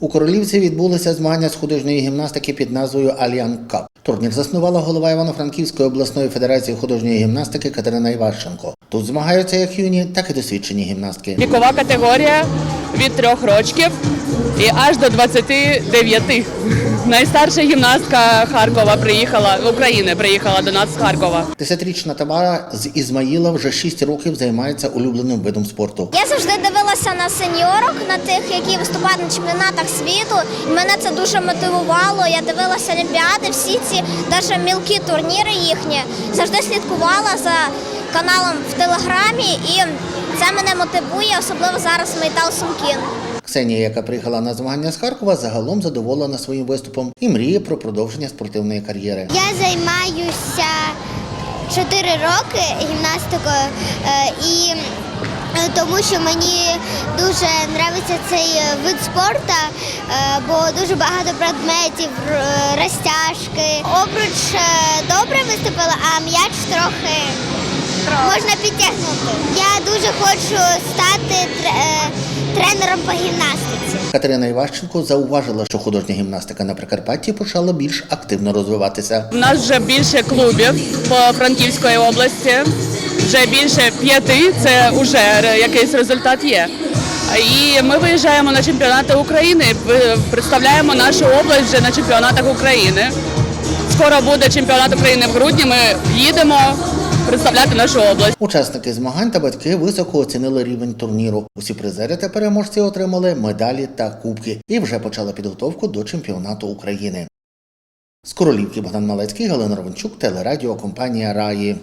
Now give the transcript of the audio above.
Королівці відбулися змагання з художньої гімнастики під назвою Альян Кап. Турнір заснувала голова Івано-Франківської обласної федерації художньої гімнастики Катерина Іващенко. Тут змагаються як юні, так і досвідчені гімнастки. Вікова категорія від трьох років і аж до 29. Найстарша гімнастка Харкова приїхала України, приїхала до нас з Харкова. Десятирічна Тамара з Ізмаїла вже 6 років займається улюбленим видом спорту. Я завжди дивилася на сеньорок, на тих, які виступають на чемпіонатах світу. І мене це дуже мотивувало. Я дивилася олімпіади, всі ці навіть мілкі турніри їхні. Завжди слідкувала за каналом в телеграмі, і це мене мотивує, особливо зараз Мейтал Сумкін. Ксенія, яка приїхала на змагання з Харкова, загалом задоволена своїм виступом і мріє про продовження спортивної кар'єри. Я займаюся 4 роки гімнастикою е, і тому що мені дуже подобається цей е, вид спорту, е, бо дуже багато предметів, розтяжки. Обруч е, добре виступила, а м'яч трохи можна підтягнути. Я дуже хочу стати е, тренером по гімнастиці. Катерина Іващенко зауважила, що художня гімнастика на Прикарпатті почала більш активно розвиватися. У нас вже більше клубів по Франківської області. Вже більше п'яти. Це вже якийсь результат є. І ми виїжджаємо на чемпіонати України, представляємо нашу область вже на чемпіонатах України. Скоро буде чемпіонат України в грудні. Ми їдемо представляти нашу область. Учасники змагань та батьки високо оцінили рівень турніру. Усі призери та переможці отримали медалі та кубки і вже почали підготовку до чемпіонату України. З Королівки Богдан Малецький, Галина Ровенчук, телерадіокомпанія Раї.